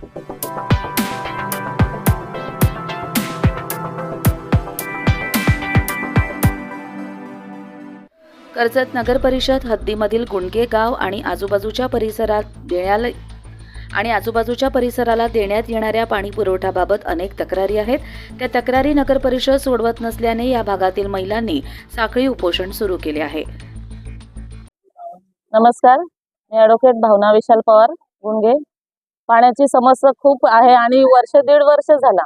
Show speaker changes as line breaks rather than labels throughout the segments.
कर्जत नगर परिषद हद्दीमधील गुंडगे गाव आणि आजूबाजूच्या परिसरात देण्याला आणि आजूबाजूच्या परिसराला देण्यात येणाऱ्या पाणी पुरवठ्याबाबत अनेक तक्रारी आहेत. त्या तक्रारी नगर परिषद सोडवत नसल्याने या भागातील महिलांनी साखळी उपोषण सुरू केले आहे.
नमस्कार. मी ॲडव्होकेट भावना विशाल पवार गुंगे पाण्याची समस्या खूप आहे आणि वर्ष दीड वर्ष झाला.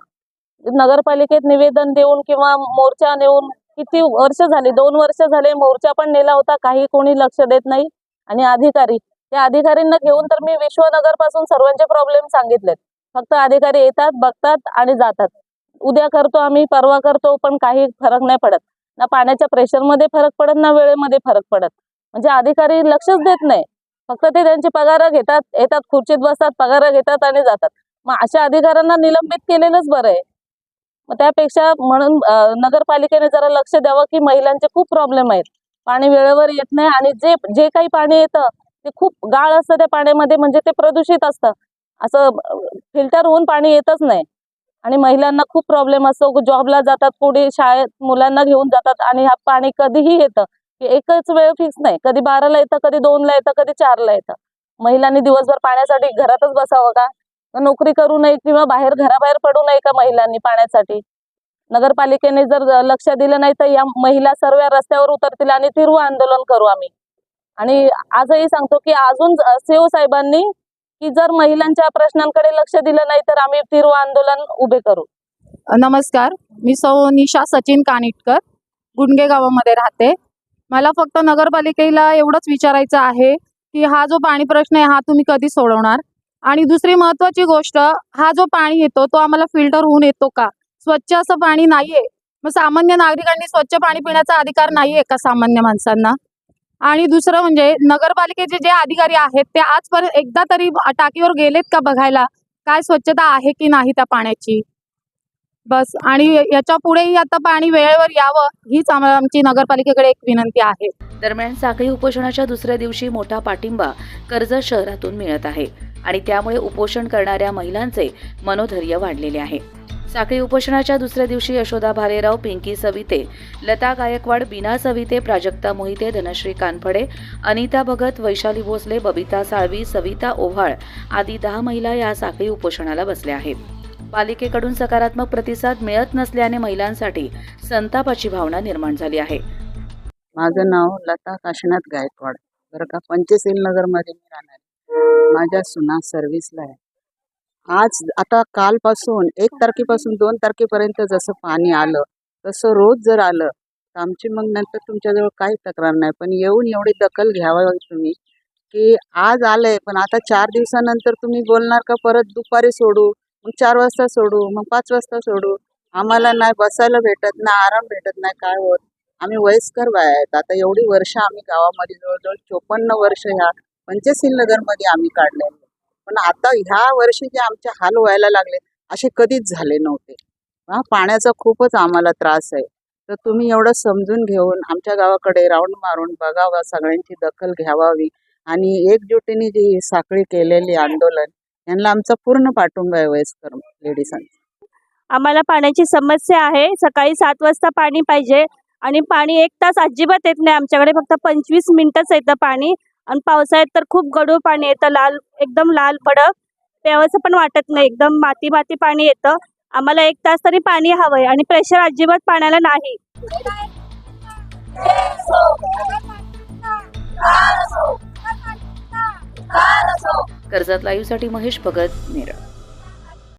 नगरपालिकेत निवेदन देऊन किंवा मोर्चा नेऊन किती वर्ष झाली? दोन वर्ष झाले मोर्चा पण नेला होता काही कोणी लक्ष देत नाही. आणि अधिकारी त्या अधिकाऱ्यांना घेऊन तर मी विश्वनगरपासून सर्वांचे प्रॉब्लेम सांगितलेत. फक्त अधिकारी येतात बघतात आणि जातात. उद्या करतो आम्ही परवा करतो पण काही फरक नाही पडत. ना पाण्याच्या प्रेशरमध्ये फरक पडत ना वेळेमध्ये फरक पडत. म्हणजे अधिकारी लक्षच देत नाही. फक्त ते त्यांची पगार घेतात येतात खुर्चीत बसतात पगार घेतात आणि जातात. मग अशा अधिकाऱ्यांना निलंबित केलेलंच बरं आहे. मग त्यापेक्षा म्हणून नगरपालिकेने जरा लक्ष द्यावं की महिलांचे खूप प्रॉब्लेम आहेत. पाणी वेळेवर येत नाही आणि जे जे काही पाणी येतं ते खूप गाळ असतं त्या पाण्यामध्ये म्हणजे ते प्रदूषित असतं. असं फिल्टर होऊन पाणी येतच नाही. आणि महिलांना खूप प्रॉब्लेम असतो. जॉबला जातात पुढे शाळेत मुलांना घेऊन जातात आणि हा पाणी कधीही येतं. एकच वेळ फिक्स नाही. कधी बाराला येतं कधी दोनला येतं कधी चारला येतं. महिलांनी दिवसभर पाण्यासाठी घरातच बसावं का? नोकरी करू नये किंवा बाहेर घराबाहेर पडू नये का महिलांनी पाण्यासाठी? नगरपालिकेने जर लक्ष दिलं नाही तर या महिला सर्व रस्त्यावर उतरतील आणि तीव्र आंदोलन करू आम्ही. आणि आजही सांगतो की अजून सेव साहेबांनी की जर महिलांच्या प्रश्नांकडे लक्ष दिलं नाही तर आम्ही तीव्र आंदोलन उभे करू.
नमस्कार. मी सौ निशा सचिन कानिटकर गुंडगे गावामध्ये राहते. मला फक्त नगरपालिकेला एवढंच विचारायचं आहे की हा जो पाणी प्रश्न आहे हा तुम्ही कधी सोडवणार? आणि दुसरी महत्त्वाची गोष्ट हा जो पाणी येतो तो आम्हाला फिल्टर होऊन येतो का? स्वच्छ असं पाणी नाहीये. मग सामान्य नागरिकांनी स्वच्छ पाणी पिण्याचा अधिकार नाहीये का सामान्य माणसांना? आणि दुसरं म्हणजे नगरपालिकेचे जे अधिकारी आहेत ते आजपर्यंत एकदा तरी टाकीवर गेलेत का बघायला? काय स्वच्छता आहे की नाही त्या पाण्याची? बस. आणि याच्या पुढेही आता पाणी वेळेवर यावं हीच आमची नगरपालिकेकडे एक विनंती आहे.
दरम्यान साखळी उपोषणाच्या दुसऱ्या दिवशी मोठा पाठिंबा कर्जत शहरातून मिळत आहे आणि त्यामुळे उपोषण करणाऱ्या महिलांचे मनोधैर्य वाढलेले आहे. साखळी उपोषणाच्या दुसऱ्या दिवशी यशोदा भालेराव पिंकी सविते लता गायकवाड बिना सविते प्राजक्ता मोहिते धनश्री कानफडे अनिता भगत वैशाली भोसले बबिता साळवी सविता ओव्हाळ आदी दहा महिला या साखळी उपोषणाला बसल्या आहेत. पालिकेकडून सकारात्मक प्रतिसाद मिळत नसल्याने महिलांसाठी संतापाची भावना निर्माण झाली आहे.
माझं नाव लता काशीनाथ गायकवाड. बरं का पंचशील नगरमध्ये मी राहणार. माझ्या सुना सर्व्हिसला आहे. आज आता कालपासून एक तारखेपासून दोन तारखेपर्यंत जसं पाणी आलं तसं रोज जर आलं तर आमची मग नंतर तुमच्याजवळ काही तक्रार नाही. पण येऊन एवढी दखल घ्यावा तुम्ही की आज आलंय पण आता चार दिवसानंतर तुम्ही बोलणार का? परत दुपारी सोडू. मग चार वाजता सोडू मग पाच वाजता सोडू. आम्हाला नाही बसायला भेटत ना आराम भेटत नाही काय होत? आम्ही वयस्कर बाया आहेत. आता एवढी वर्ष आम्ही गावामध्ये जवळजवळ चोपन्न वर्ष ह्या पंचशील नगरमध्ये आम्ही काढले पण आता ह्या वर्षी जे आमचे हाल व्हायला लागले असे कधीच झाले नव्हते. हा पाण्याचा खूपच आम्हाला त्रास आहे. तर तुम्ही एवढं समजून घेऊन आमच्या गावाकडे राऊंड मारून बघावा सगळ्यांची दखल घ्यावावी. आणि एकजुटीने जी साखळी केलेली आंदोलन यांना आमचा पूर्ण पाठिंबा आहे वयस्कर लेडीजांचा.
आम्हाला पाण्याची समस्या आहे. सकाळी सात वाजता पाणी पाहिजे आणि पाणी एक तास अजिबात येत नाही. आमच्याकडे फक्त पंचवीस मिनिटच येतं पाणी आणि पावसाळ्यात तर खूप गढूळ पाणी येतं. लाल एकदम लाल भडक. प्यावंसं पण वाटत नाही. एकदम माती माती पाणी येतं. आम्हाला एक तास तरी पाणी हवंय आणि प्रेशर अजिबात पाण्याला नाही.
कर्जात लाईव्हसाठी महेश भगत नेरळ.